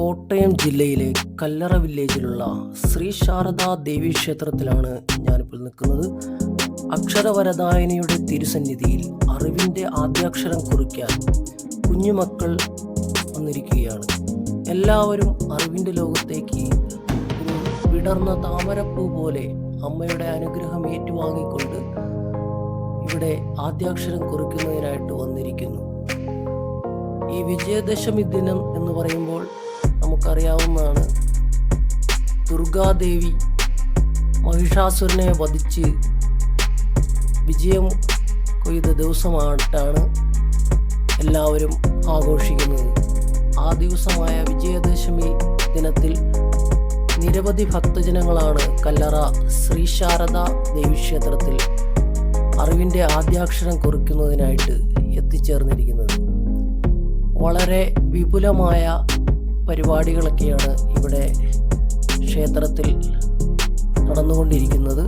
കോട്ടയം ജില്ലയിലെ കല്ലറ വില്ലേജിലുള്ള ശ്രീ ശാരദാ ദേവി ക്ഷേത്രത്തിലാണ് ഞാനിപ്പോൾ നിൽക്കുന്നത്. അക്ഷരവരദായനിയുടെ തിരുസന്നിധിയിൽ അറിവിന്റെ ആദ്യാക്ഷരം കുറിക്കാൻ കുഞ്ഞുമക്കൾ വന്നിരിക്കുകയാണ്. എല്ലാവരും അറിവിന്റെ ലോകത്തേക്ക് ഒരു വിടർന്ന താമരപ്പൂ പോലെ അമ്മയുടെ അനുഗ്രഹം ഏറ്റുവാങ്ങിക്കൊണ്ട് ഇവിടെ ആദ്യാക്ഷരം കുറിക്കുന്നതിനായിട്ട് വന്നിരിക്കുന്നു. ഈ വിജയദശമി ദിനം എന്ന് പറയുമ്പോൾ നമുക്കറിയാവുന്നതാണ്. ദുർഗാദേവി മഹിഷാസുരനെ വധിച്ച് വിജയം കൊയ്ത ദിവസമായിട്ടാണ് എല്ലാവരും ആഘോഷിക്കുന്നത്. ആ ദിവസമായ വിജയദശമി ദിനത്തിൽ നിരവധി ഭക്തജനങ്ങളാണ് കല്ലറ ശ്രീ ശാരദ ദേവീക്ഷേത്രത്തിൽ അറിവിന്റെ ആദ്യാക്ഷരം കുറിക്കുന്നതിനായിട്ട് എത്തിച്ചേർന്നിരിക്കുന്നത്. വളരെ വിപുലമായ പരിപാടികളൊക്കെയാണ് ഇവിടെ ക്ഷേത്രത്തിൽ നടന്നുകൊണ്ടിരിക്കുന്നത്.